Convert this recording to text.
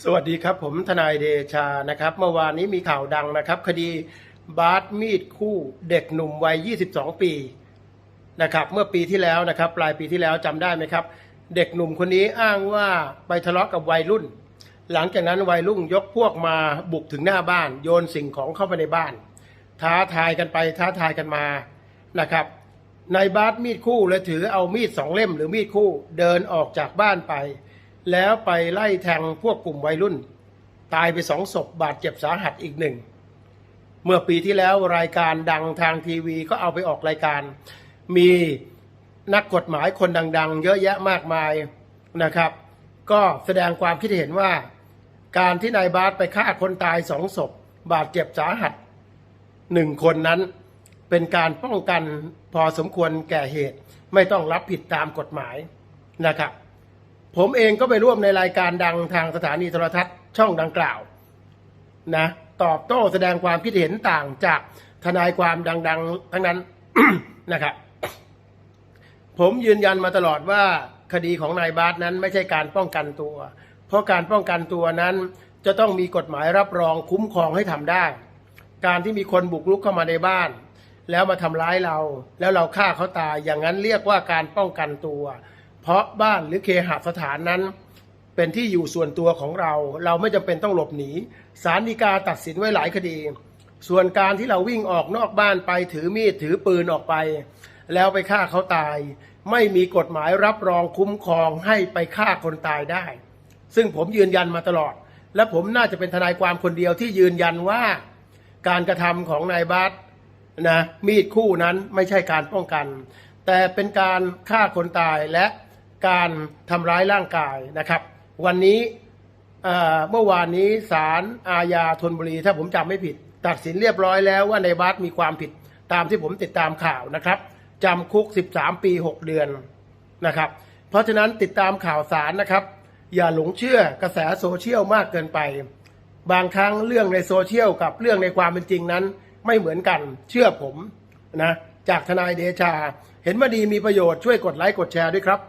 สวัสดีครับผมทนายเดชานะครับเมื่อวานนี้มีข่าวดังนะครับ คดีบาสมีดคู่เด็กหนุ่มวัย 22 ปีนะครับเมื่อปีที่แล้วนะครับปลายปีที่แล้วจำได้ไหมครับ เด็กหนุ่มคนนี้อ้างว่าไปทะเลาะกับวัยรุ่น หลังจากนั้นวัยรุ่นยกพวกมาบุกถึงหน้าบ้าน โยนสิ่งของเข้าไปในบ้าน ท้าทายกันไปท้าทายกันมานะครับนายบาสมีดคู่เลยถือเอามีดสองเล่มหรือมีดคู่เดินออกจากบ้านไป แล้วไปไล่แทงพวกกลุ่มวัยรุ่น ตายไปสองศพบาดเจ็บสาหัสอีกหนึ่ง เมื่อปีที่แล้วรายการดังทางทีวีก็เอาไปออกรายการ มีนักกฎหมายคนดัง ๆ เยอะแยะมากมายนะครับ ก็แสดงความคิดเห็นว่า การที่นายบาสไปฆ่าคนตายสองศพบาดเจ็บสาหัสหนึ่งคนนั้นเป็นการป้องกันพอสมควรแก่เหตุไม่ต้องรับผิดตามกฎหมายนะครับ ผมเองก็ไปร่วมในรายการดังทางสถานีโทรทัศน์ช่องดังกล่าวนะตอบโต้แสดงความคิดเห็นต่างจากทนายความดัง ๆ ทั้งนั้นนะครับผมยืนยันมาตลอดว่าคดีของนายบาสนั้นไม่ใช่การป้องกันตัว เพราะการป้องกันตัวนั้นจะต้องมีกฎหมายรับรองคุ้มครองให้ทำได้ การที่มีคนบุกรุกเข้ามาในบ้าน แล้วมาทำร้ายเรา แล้วเราฆ่าเขาตายอย่างนั้นเรียกว่าการป้องกันตัว เพราะบ้านหรือเคหสถานนั้น เป็นที่อยู่ส่วนตัวของเรา เราไม่จำเป็นต้องหลบหนีศาลฎีกาตัดสินไว้หลายคดี ส่วนการที่เราวิ่งออกนอกบ้านไปถือมีดถือปืนออกไป แล้วไปฆ่าเขาตาย ไม่มีกฎหมายรับรองคุ้มครองให้ไปฆ่าคนตายได้ ซึ่งผมยืนยันมาตลอด และผมน่าจะเป็นทนายความคนเดียวที่ยืนยันว่า การกระทำของนายบาสนะมีดคู่นั้นไม่ใช่การป้องกัน แต่เป็นการฆ่าคนตายและ การทำร้ายร่างกายนะครับ วันนี้เมื่อวานนี้ศาลอาญาธนบุรี ถ้าผมจำไม่ผิด ตัดสินเรียบร้อยแล้วว่าในบาสมีความผิดตามที่ผมติดตามข่าวนะครับจำคุก 13 ปี 6 เดือนนะครับ เพราะฉะนั้นติดตามข่าวสารนะครับ อย่าหลงเชื่อกระแสโซเชียลมากเกินไป บางครั้งเรื่องในโซเชียลกับเรื่องในความเป็นจริงนั้นไม่เหมือนกันเชื่อผมนะจากทนายเดชา เห็นว่าดีมีประโยชน์ช่วยกดไลค์กดแชร์ด้วยครับ